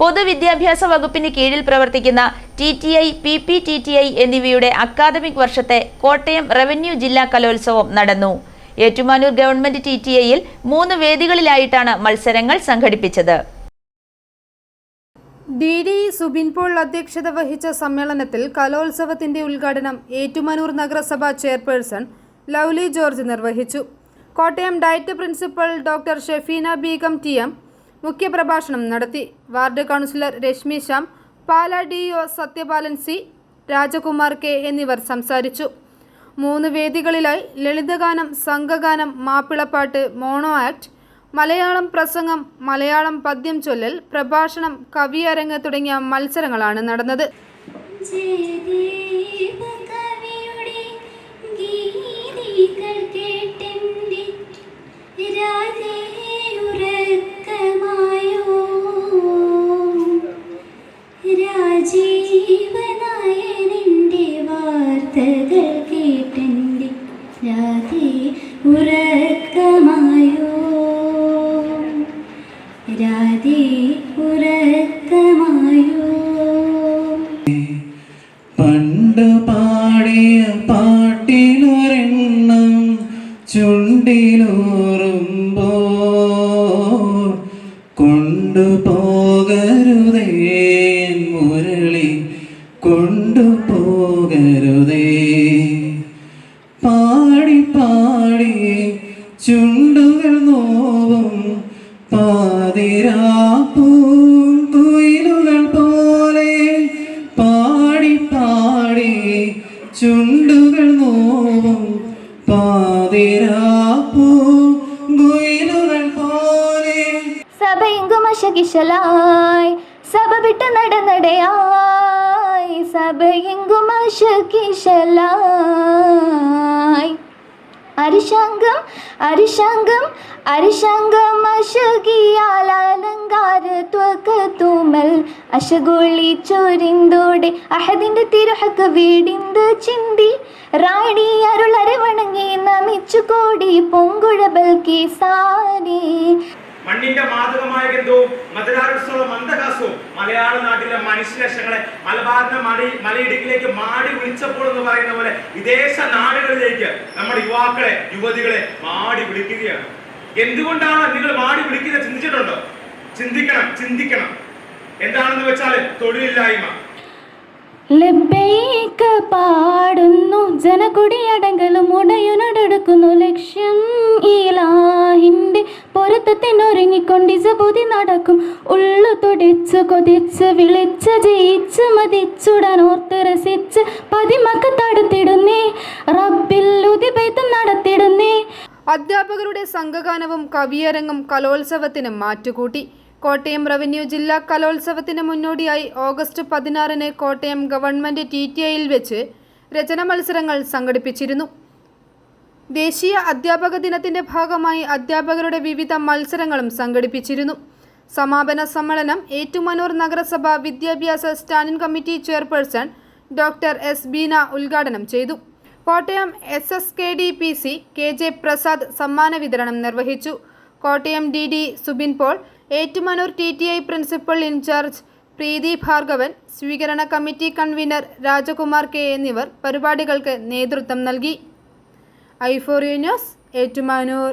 പൊതുവിദ്യാഭ്യാസ വകുപ്പിന് കീഴിൽ പ്രവർത്തിക്കുന്ന T T I P P T T I എന്നിവയുടെ അക്കാദമിക് വർഷത്തെ കോട്ടയം റവന്യൂ ജില്ലാ കലോത്സവം നടന്നു. ഏറ്റുമാനൂർ ഗവൺമെന്റ് ടി ടി ഐയിൽ മൂന്ന് വേദികളിലായിട്ടാണ് മത്സരങ്ങൾ സംഘടിപ്പിച്ചത്. ഡി ഡി സുബിൻ പോൾ അധ്യക്ഷത വഹിച്ച സമ്മേളനത്തിൽ കലോത്സവത്തിന്റെ ഉദ്ഘാടനം ഏറ്റുമാനൂർ നഗരസഭ ചെയർപേഴ്സൺ ലൗലി ജോർജ് നിർവഹിച്ചു. Kottayam DIET principal doctor Shefeena Begum T M മുഖ്യപ്രഭാഷണം നടത്തി. Ward councillor Reshmi Shyam Pala D O Sathyapalan C Rajakumar K എന്നിവർ സംസാരിച്ചു. മൂന്ന് വേദികളിലായി ലളിതഗാനം സംഘഗാനം മാപ്പിളപ്പാട്ട് മോണോ ആക്ട് മലയാളം പ്രസംഗം മലയാളം പദ്യം ചൊല്ലൽ പ്രഭാഷണം കവിയരങ്ങ് തുടങ്ങിയ മത്സരങ്ങളാണ് നടന്നത്. ഉറക്കമായോ രാധേ ഉറക്കമായോ പണ്ട് പാടിയ പാട്ടിലൊരെണ്ണം ചുണ്ടിലൂറുമ്പോ കൊണ്ടുപോകരുതേ മുരളി കൊണ്ടുപോകരുതേ. പാടി പാടി ചുണ്ടുകൾ നോവും പാതിരാപ്പൂയിലുകൾ പോലെ പാടി പാടി ചുണ്ടുകൾ നോവും പാതിരാപ്പൂങ്കുയിലുകൾ പോലെ. സഭയെങ്കും അശകിശലായി സഭ വിട്ട് നടനടയായി സഭയെങ്കും അശകിശലായി അരിശങ്കം അരിശങ്കം അരിശങ്കം അശകിയാൽ അലങ്കാര ത്വക തൂമൽ അശഗോളി ചൊരിന്തോടെ അഹദിന്റെ തിരുഹക്ക് വീടിന്ത് ചിന്തി. റാണി അരുളരെ വണങ്ങി നമിച്ചു കോടി പൊങ്കുഴബൽ സാരി മണ്ണിന്റെ മാതകമായ ബന്ധവും മലയാള നാട്ടിലെ മനുഷ്യലക്ഷങ്ങളെ മലബാറിന്റെ മടി മലയിടുക്കിലേക്ക് മാടി വിളിച്ചപ്പോൾ എന്ന് പറയുന്ന പോലെ വിദേശ നാടുകളിലേക്ക് നമ്മുടെ യുവാക്കളെ യുവതികളെ മാടി വിളിക്കുകയാണ്. എന്തുകൊണ്ടാണ് നിങ്ങൾ മാടി വിളിക്കുന്നത് ചിന്തിച്ചിട്ടുണ്ടോ? ചിന്തിക്കണം ചിന്തിക്കണം. എന്താണെന്ന് വെച്ചാൽ തൊഴിലില്ലായ്മ. ലബ്ബൈക പാടുന്നു ജനകുടിയടങ്കലും ഉടയുനടുക്കുന്നു ലക്ഷ്യം ഈലാഹിന്റെ പൊരുത്തത്തിനൊരുങ്ങിക്കൊണ്ട് ഇസബുതി നടക്കും. ഉള്ളു തുടിച്ച് കൊതിച്ച് വിളിച്ച് ജയിച്ച് മതിച്ചുടൻ ഓർത്ത് രസിച്ച് പതിമക്ക് തടുത്തിടുന്നേ. റബ്ബിൽ ഉതിപൈത്തും നടത്തിടുന്നേ. അധ്യാപകരുടെ സംഘഗാനവും കവിയരങ്ങും കലോത്സവത്തിന് മാറ്റുകൂട്ടി. കോട്ടയം റവന്യൂ ജില്ലാ കലോത്സവത്തിന് മുന്നോടിയായി ഓഗസ്റ്റ് പതിനാറിന് കോട്ടയം ഗവൺമെന്റ് ടി ടി ഐയിൽ വെച്ച് രചന മത്സരങ്ങൾ സംഘടിപ്പിച്ചിരുന്നു. ദേശീയ അധ്യാപക ദിനത്തിന്റെ ഭാഗമായി അധ്യാപകരുടെ വിവിധ മത്സരങ്ങളും സംഘടിപ്പിച്ചിരുന്നു. സമാപന സമ്മേളനം ഏറ്റുമാനൂർ നഗരസഭ വിദ്യാഭ്യാസ standing committee chairperson doctor S Beena ഉദ്ഘാടനം ചെയ്തു. Kottayam S S K D P C K J Prasad സമ്മാന വിതരണം നിർവഹിച്ചു. Kottayam D D Subin Paul Ettumanoor T T I principal in charge Preethi Bhargavan സ്വീകരണ കമ്മിറ്റി കൺവീനർ രാജകുമാർ കെ എന്നിവർ പരിപാടികൾക്ക് നേതൃത്വം നൽകി. ഐഫോറിയ ന്യൂസ് ഏറ്റുമാനൂർ.